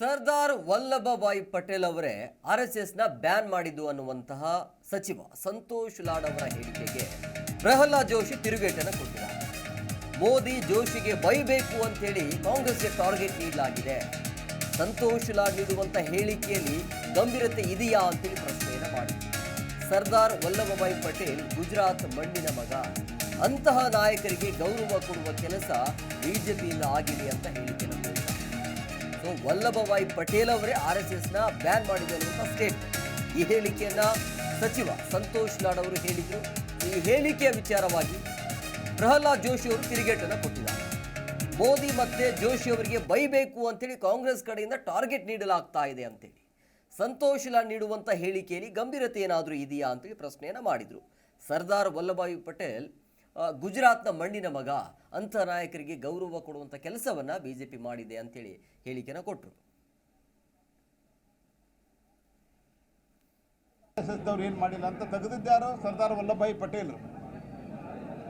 ಸರ್ದಾರ್ ವಲ್ಲಭಭಾಯಿ ಪಟೇಲ್ ಅವರೇ R S ಎಸ್ನ ban ಮಾಡಿದ್ದು ಅನ್ನುವಂತಹ ಸಚಿವ ಸಂತೋಷ್ ಲಾಡ್ ಅವರ ಹೇಳಿಕೆಗೆ ಪ್ರಹ್ಲಾದ್ ಜೋಶಿ ತಿರುಗೇಟನ್ನು ಕೊಟ್ಟಿದ್ದಾರೆ. ಮೋದಿ ಜೋಶಿಗೆ ಬೈಬೇಕು ಅಂತೇಳಿ ಕಾಂಗ್ರೆಸ್ಗೆ ಟಾರ್ಗೆಟ್ ನೀಡಲಾಗಿದೆ. ಸಂತೋಷ್ ಲಾಡ್ ನೀಡುವಂತ ಹೇಳಿಕೆಯಲ್ಲಿ ಗಂಭೀರತೆ ಇದೆಯಾ ಅಂತೇಳಿ ಪ್ರಶ್ನೆಯನ್ನು ಮಾಡಿದ್ರು. ಸರ್ದಾರ್ ವಲ್ಲಭಭಾಯಿ ಪಟೇಲ್ ಗುಜರಾತ್ ಮಣ್ಣಿನ ಮಗ. ಅಂತಹ ನಾಯಕರಿಗೆ ಗೌರವ ಕೊಡುವ ಕೆಲಸ ಬಿಜೆಪಿಯಿಂದ ಆಗಿದೆ ಅಂತ ಹೇಳಿಕೆ ಸೊ ವಲ್ಲಭಭಾಯಿ ಪಟೇಲ್ ಅವರೇ ಆರ್ ಎಸ್ ಎಸ್ನ ಬ್ಯಾನ್ ಮಾಡಿದೆ ಅನ್ನುವಂಥ ಸ್ಟೇಟ್ ಈ ಹೇಳಿಕೆಯನ್ನ ಸಚಿವ ಸಂತೋಷ್ ಲಾಡ್ ಅವರು ಹೇಳಿದರು. ಈ ಹೇಳಿಕೆಯ ವಿಚಾರವಾಗಿ ಪ್ರಹ್ಲಾದ್ ಜೋಶಿ ಅವರು ತಿರುಗೇಟನ್ನು ಕೊಟ್ಟಿದ್ದಾರೆ. ಮೋದಿ ಮತ್ತೆ ಜೋಶಿ ಅವರಿಗೆ ಬೈಬೇಕು ಅಂತೇಳಿ ಕಾಂಗ್ರೆಸ್ ಕಡೆಯಿಂದ ಟಾರ್ಗೆಟ್ ನೀಡಲಾಗ್ತಾ ಇದೆ ಅಂತೇಳಿ. ಸಂತೋಷ್ ಲಾಡ್ ನೀಡುವಂಥ ಹೇಳಿಕೆಯಲ್ಲಿ ಗಂಭೀರತೆ ಏನಾದರೂ ಇದೆಯಾ ಅಂತೇಳಿ ಪ್ರಶ್ನೆಯನ್ನು ಮಾಡಿದರು. ಸರ್ದಾರ್ ವಲ್ಲಭಾಯಿ ಪಟೇಲ್ ಗುಜರಾತ್ನ ಮಣ್ಣಿನ ಮಗ ಅಂಥ ನಾಯಕರಿಗೆ ಗೌರವ ಕೊಡುವಂಥ ಕೆಲಸವನ್ನ ಬಿಜೆಪಿ ಮಾಡಿದೆ ಅಂತೇಳಿ ಹೇಳಿಕೆನ ಕೊಟ್ಟರು ಅವ್ರು ಏನು ಮಾಡಿಲ್ಲ ಅಂತ ತೆಗೆದಿದ್ದಾರೋ ಸರ್ದಾರ್ ವಲ್ಲಭಭಾಯಿ ಪಟೇಲ್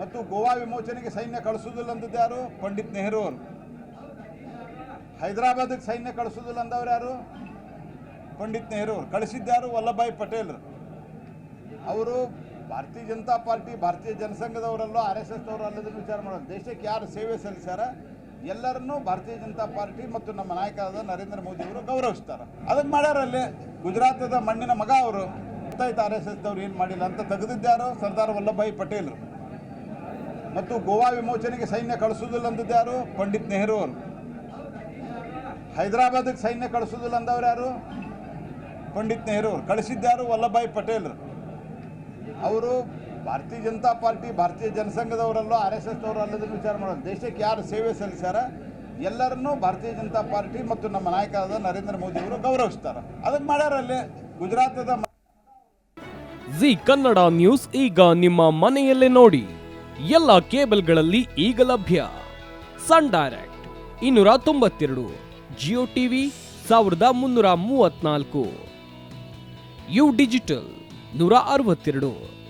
ಮತ್ತು ಗೋವಾ ವಿಮೋಚನೆಗೆ ಸೈನ್ಯ ಕಳಿಸೋದಿಲ್ಲ ಅಂದಿದ್ದಾರು ಪಂಡಿತ್ ನೆಹರು ಅವರು. ಹೈದರಾಬಾದಿಗೆ ಸೈನ್ಯ ಕಳಿಸೋದಿಲ್ಲ ಅಂದವ್ರು ಯಾರು? ಪಂಡಿತ್ ನೆಹರು ಅವರು. ಕಳಿಸಿದ್ದಾರು ವಲ್ಲಭಭಾಯಿ ಪಟೇಲ್ರು. ಅವರು ಭಾರತೀಯ ಜನತಾ ಪಾರ್ಟಿ, ಭಾರತೀಯ ಜನಸಂಘದವರಲ್ಲೋ ಆರ್ ಎಸ್ ಎಸ್ ಅವರು ಅಲ್ಲದನ್ನು ವಿಚಾರ ಮಾಡೋದು ದೇಶಕ್ಕೆ ಯಾರು ಸೇವೆ ಸಲ್ಲಿಸ್ಯಾರ? ಎಲ್ಲರನ್ನೂ ಭಾರತೀಯ ಜನತಾ ಪಾರ್ಟಿ ಮತ್ತು ನಮ್ಮ ನಾಯಕರಾದ ನರೇಂದ್ರ ಮೋದಿ ಅವರು ಗೌರವಿಸ್ತಾರೆ. ಅದಕ್ಕೆ ಮಾಡ್ಯಾರಲ್ಲಿ ಗುಜರಾತದ ಮಣ್ಣಿನ ಮಗ ಅವರು. ಗೊತ್ತಾಯ್ತು ಆರ್ ಎಸ್ ಎಸ್ ದವ್ರು ಏನು ಮಾಡಿಲ್ಲ ಅಂತ ತೆಗೆದಿದ್ದಾರು ಸರ್ದಾರ್ ವಲ್ಲಭಭಾಯಿ ಪಟೇಲ್ರು. ಮತ್ತು ಗೋವಾ ವಿಮೋಚನೆಗೆ ಸೈನ್ಯ ಕಳಿಸೋದಿಲ್ಲ ಅಂದಿದ್ದಾರು ಪಂಡಿತ್ ನೆಹರು ಅವರು. ಹೈದರಾಬಾದಿಗೆ ಸೈನ್ಯ ಕಳಿಸೋದಿಲ್ಲ ಅಂದವ್ರು ಯಾರು? ಪಂಡಿತ್ ನೆಹರು ಅವರು. ಕಳಿಸಿದ್ದಾರು ವಲ್ಲಭಭಾಯಿ ಪಟೇಲರು. ಅವರು ಭಾರತೀಯ ಜನತಾ ಪಾರ್ಟಿ, ಭಾರತೀಯ ಜನಸಂಘದವರಲ್ಲೋ ಆರ್ ಎಸ್ ಎಸ್ ಅವರು ಅಲ್ಲದನ್ನು ವಿಚಾರ ಮಾಡೋದು. ದೇಶಕ್ಕೆ ಯಾರು ಸೇವೆ ಸಲ್ಲಿಸ್ಯಾರ? ಎಲ್ಲರನ್ನೂ ಭಾರತೀಯ ಜನತಾ ಪಾರ್ಟಿ ಮತ್ತು ನಮ್ಮ ನಾಯಕರಾದ ನರೇಂದ್ರ ಮೋದಿ ಅವರು ಗೌರವಿಸ್ತಾರ. ಅದಕ್ಕೆ ಮಾಡ್ಯಾರಲ್ಲಿ ಗುಜರಾತದ ಜಿ ಕನ್ನಡ ನ್ಯೂಸ್ ಈಗ ನಿಮ್ಮ ಮನೆಯಲ್ಲೇ ನೋಡಿ. ಎಲ್ಲ ಕೇಬಲ್ಗಳಲ್ಲಿ ಈಗ ಲಭ್ಯ. ಸನ್ ಡೈರೆಕ್ಟ್ ಇನ್ನೂರ ತೊಂಬತ್ತೆರಡು, ಜಿಯೋ ಟಿವಿ ಸಾವಿರದ ಮುನ್ನೂರ ಮೂವತ್ನಾಲ್ಕು ಯು ಡಿಜಿಟಲ್ ನೂರ ಅರವತ್ತೆರಡು.